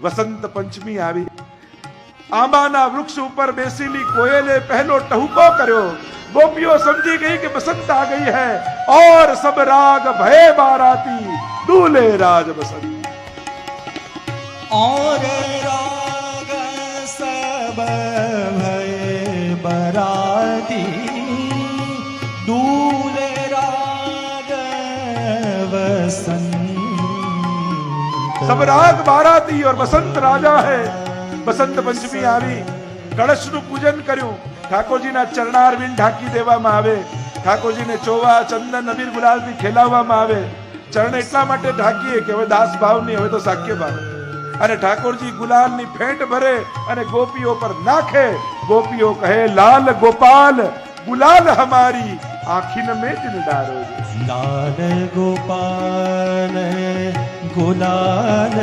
वसंत पंचमी आवी। आंबाना वृक्ष ऊपर बेसीली कोयले पहलो टहुको करो। गोपियो समझी गई कि बसंत आ गई है, और सब राग भय बाराती, दूले राज बसंत। और राग सब भय बाराती, दूले राग बसंत। સમ્રાટ બારાતી ઓર બસંત રાજા હે બસંત પંચમી આવી કળશનું પૂજન કર્યું। ઠાકોરજીના ચરણારવિંદ ઢાંકી દેવામાં આવે ઠાકોરજીને ચોવા ચંદન અબીર ગુલાલથી ખેલાવવામાં આવે ચરણ એટલા માટે ઢાંકીએ કે હવે દાસ ભાવ નહીં હવે તો સાક્ય ભાવ અને ઠાકોરજી ગુલાલની ફેંટ ભરે અને ગોપીઓ પર નાખે ગોપીઓ કહે લાલ ગોપાલ ગુલાલ હમારી આખીન મેં જ નિડારો લાલ ગોપાલ गुलाल